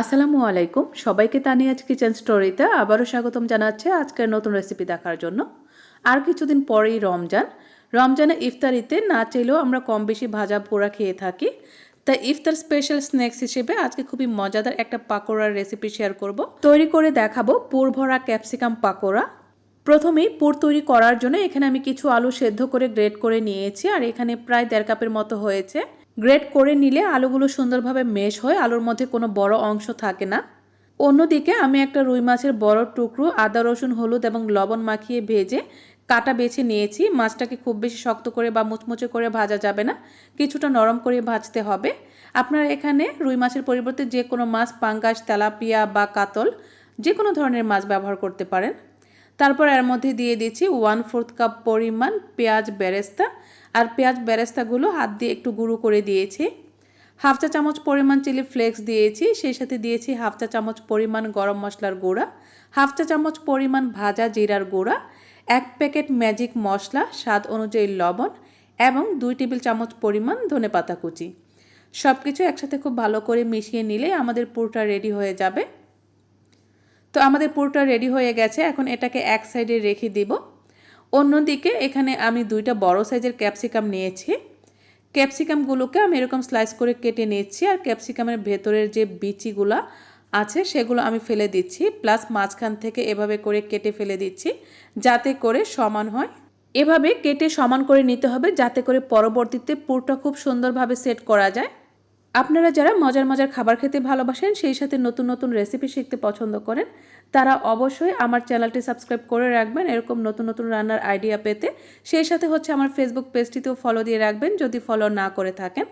আসসালামু আলাইকুম। সবাইকে তানিয়াজ কিচেন স্টোরিতে আবারও স্বাগতম জানাচ্ছে আজকের নতুন রেসিপি দেখার জন্য। আর কিছুদিন পরেই রমজান। রমজানে ইফতারিতে না চাইলেও আমরা কম বেশি ভাজা পোড়া খেয়ে থাকি। তাই ইফতার স্পেশাল স্ন্যাক্স হিসেবে আজকে খুবই মজাদার একটা পাকোড়ার রেসিপি শেয়ার করব। তৈরি করে দেখাবো পুর ভরা ক্যাপসিকাম পাকোড়া। প্রথমেই পুর তৈরি করার জন্য এখানে আমি কিছু আলু সেদ্ধ করে গ্রেট করে নিয়েছি। আর এখানে প্রায় দেড় কাপের মতো হয়েছে। গ্রেট করে নিলে আলুগুলো সুন্দরভাবে মেশ হয়, আলুর মধ্যে কোনো বড় অংশ থাকে না। অন্যদিকে আমি একটা রুই মাছের বড় টুকরো, আদা, রসুন, হলুদ এবং লবণ মাখিয়ে ভেজে কাটা বেছে নিয়েছি। মাছটাকে খুব বেশি শক্ত করে বা মুচমুচে করে ভাজা যাবে না, কিছুটা নরম করে ভাজতে হবে। আপনারা এখানে রুই মাছের পরিবর্তে যে কোনো মাছ, পাঙ্গাস, তেলাপিয়া বা কাতল যে কোনো ধরনের মাছ ব্যবহার করতে পারেন। তারপর এর মধ্যে দিয়ে দিচ্ছি ওয়ান ফোর্থ কাপ পরিমাণ পেঁয়াজ বেরেস্তা। আর পেঁয়াজ বেরেস্তাগুলো হাত দিয়ে একটু গুঁড়ো করে দিয়েছি। হাফ চা চামচ পরিমাণ চিলি ফ্লেক্স দিয়েছি, সেই সাথে দিয়েছি হাফ চা চামচ পরিমাণ গরম মশলার গুঁড়া, হাফ চা চামচ পরিমাণ ভাজা জিরার গুঁড়া, এক প্যাকেট ম্যাজিক মশলা, স্বাদ অনুযায়ী লবণ এবং দুই টেবিল চামচ পরিমাণ ধনে পাতা কুচি। সব কিছু একসাথে খুব ভালো করে মিশিয়ে নিলে আমাদের পুরোটা রেডি হয়ে যাবে। তো আমাদের পুরোটা রেডি হয়ে গেছে, এখন এটাকে এক সাইডে রেখে দিব। অন্যদিকে এখানে আমি দুইটা বড় সাইজের ক্যাপসিকাম নিয়েছি। ক্যাপসিকামগুলোকে আমি এরকম স্লাইস করে কেটে নিচ্ছি আর ক্যাপসিকামের ভেতরের যে বিচিগুলো আছে সেগুলো আমি ফেলে দিচ্ছি প্লাস মাঝখান থেকে এভাবে করে কেটে ফেলে দিচ্ছি, যাতে করে সমান হয়। এভাবে কেটে সমান করে নিতে হবে, যাতে করে পরবর্তীতে পুরটা খুব সুন্দরভাবে সেট করা যায়। আপনারা যারা মজার মজার খাবার খেতে ভালোবাসেন, সেই সাথে নতুন নতুন রেসিপি শিখতে পছন্দ করেন, তারা অবশ্যই আমার চ্যানেলটি সাবস্ক্রাইব করে রাখবেন। এরকম নতুন নতুন রান্নার আইডিয়া পেতে সেই সাথে হচ্ছে আমার ফেসবুক পেজটিতেও ফলো দিয়ে রাখবেন, যদি ফলো না করে থাকেন।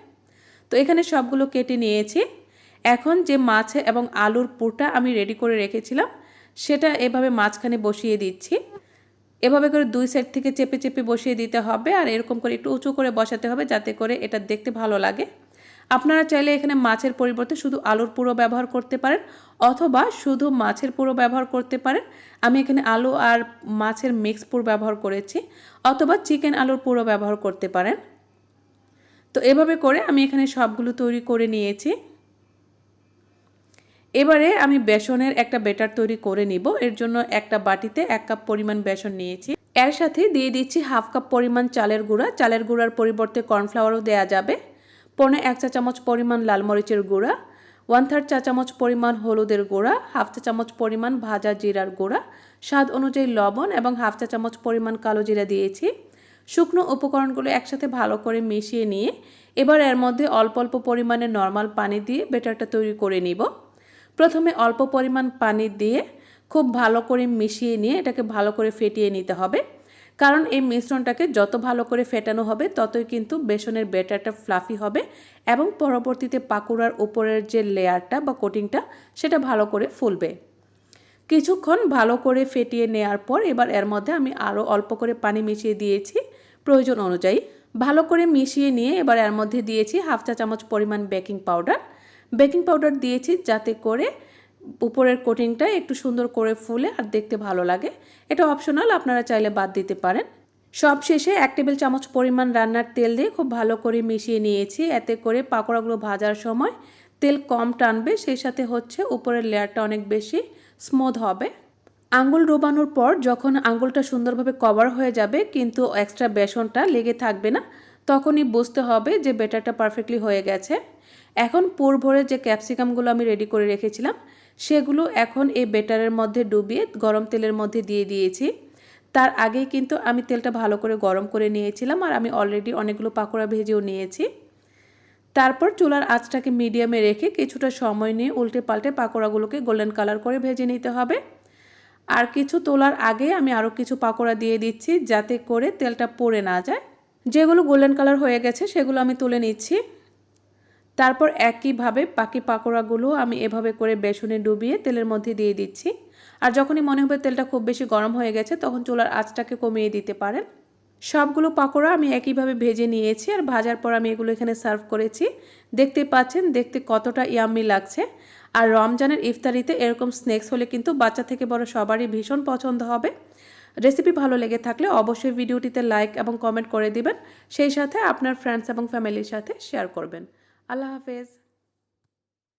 তো এখানে সবগুলো কেটে নিয়েছি। এখন যে মাছ এবং আলুর পুরটা আমি রেডি করে রেখেছিলাম, সেটা এভাবে মাঝখানে বসিয়ে দিচ্ছি। এভাবে করে দুই সাইড থেকে চেপে চেপে বসিয়ে দিতে হবে, আর এরকম করে একটু উঁচু করে বসাতে হবে, যাতে করে এটা দেখতে ভালো লাগে। আপনারা চাইলে এখানে মাছের পরিবর্তে শুধু আলুর পুরো ব্যবহার করতে পারেন, অথবা শুধু মাছের পুরো ব্যবহার করতে পারেন। আমি এখানে আলু আর মাছের মিক্স পুর ব্যবহার করেছি, অথবা চিকেন আলুর পুরো ব্যবহার করতে পারেন। তো এভাবে করে আমি এখানে সবগুলো তৈরি করে নিয়েছি। এবারে আমি বেসনের একটা বেটার তৈরি করে নিব। এর জন্য একটা বাটিতে এক কাপ পরিমাণ বেসন নিয়েছি। এর সাথে দিয়ে দিচ্ছি হাফ কাপ পরিমাণ চালের গুঁড়া। চালের গুঁড়ার পরিবর্তে কর্নফ্লাওয়ারও দেওয়া যাবে। পনে এক চা চামচ পরিমাণ লাল মরিচের গুঁড়া ওয়ান থার্ড চা চামচ পরিমাণ হলুদের গুঁড়া হাফ চা চামচ পরিমাণ ভাজা জিরার গুঁড়া, স্বাদ অনুযায়ী লবণ এবং হাফ চা চামচ পরিমাণ কালো জিরা দিয়েছি। শুকনো উপকরণগুলো একসাথে ভালো করে মিশিয়ে নিয়ে এবার এর মধ্যে অল্প অল্প পরিমাণে নর্মাল পানি দিয়ে বেটারটা তৈরি করে নিব। প্রথমে অল্প পরিমাণ পানি দিয়ে খুব ভালো করে মিশিয়ে নিয়ে এটাকে ভালো করে ফেটিয়ে নিতে হবে। কারণ এই মিশ্রণটাকে যত ভালো করে ফেটানো হবে, ততই কিন্তু বেসনের ব্যাটারটা ফ্লাফি হবে এবং পরবর্তীতে পাকুড়ার উপরের যে লেয়ারটা বা কোটিংটা সেটা ভালো করে ফুলবে। কিছুক্ষণ ভালো করে ফেটিয়ে নেওয়ার পর এবার এর মধ্যে আমি আরও অল্প করে পানি মিশিয়ে দিয়েছি প্রয়োজন অনুযায়ী। ভালো করে মিশিয়ে নিয়ে এবার এর মধ্যে দিয়েছি হাফ চা চামচ পরিমাণ বেকিং পাউডার। বেকিং পাউডার দিয়েছি যাতে করে উপরের কোটিংটা একটু সুন্দর করে ফুলে আর দেখতে ভালো লাগে। এটা অপশনাল আপনারা চাইলে বাদ দিতে পারেন। সব শেষে এক টেবিল চামচ পরিমাণ রান্নার তেল দিয়ে খুব ভালো করে মিশিয়ে নিয়েছি। এতে করে পাকোড়াগুলো ভাজার সময় তেল কম টানবে, সেই সাথে হচ্ছে উপরের লেয়ারটা অনেক বেশি স্মুথ হবে। আঙ্গুল ডোবানোর পর যখন আঙ্গুলটা সুন্দরভাবে কভার হয়ে যাবে, কিন্তু এক্সট্রা বেসনটা লেগে থাকবে না, তখনই বুঝতে হবে যে বেটারটা পারফেক্টলি হয়ে গেছে। এখন পুর ভরে যে ক্যাপসিকামগুলো আমি রেডি করে রেখেছিলাম সেগুলো এখন এই বেটারের মধ্যে ডুবিয়ে গরম তেলের মধ্যে দিয়ে দিয়েছি। তার আগেই কিন্তু আমি তেলটা ভালো করে গরম করে নিয়েছিলাম আর আমি অলরেডি অনেকগুলো পাকোড়া ভেজেও নিয়েছি। তারপর চুলার আঁচটাকে মিডিয়ামে রেখে কিছুটা সময় নিয়ে উল্টে পাল্টে পাকোড়াগুলোকে গোল্ডেন কালার করে ভেজে নিতে হবে। আর কিছু তোলার আগে আমি আরও কিছু পাকোড়া দিয়ে দিচ্ছি যাতে করে তেলটা পড়ে না যায়। যেগুলো গোল্ডেন কালার হয়ে গেছে সেগুলো আমি তুলে নিচ্ছি। তারপর একইভাবে বাকি পাকোড়াগুলো আমি এভাবে করে বেসনে ডুবিয়ে তেলের মধ্যে দিয়ে দিচ্ছি। আর যখনই মনে হবে তেলটা খুব বেশি গরম হয়ে গেছে, তখন চুলার আঁচটাকে কমিয়ে দিতে পারেন। সবগুলো পাকোড়া আমি একইভাবে ভেজে নিয়েছি আর ভাজার পর আমি এগুলো এখানে সার্ভ করেছি। দেখতে পাচ্ছেন, দেখতে কতটা ইয়াম্মি লাগছে। আর রমজানের ইফতারিতে এরকম স্ন্যাক্স হলে কিন্তু বাচ্চা থেকে বড় সবারই ভীষণ পছন্দ হবে। রেসিপি ভালো লেগে থাকলে অবশ্যই ভিডিওটিতে লাইক এবং কমেন্ট করে দিবেন। সেই সাথে আপনার ফ্রেন্ডস এবং ফ্যামিলির সাথে শেয়ার করবেন। আল্লাহ হাফেজ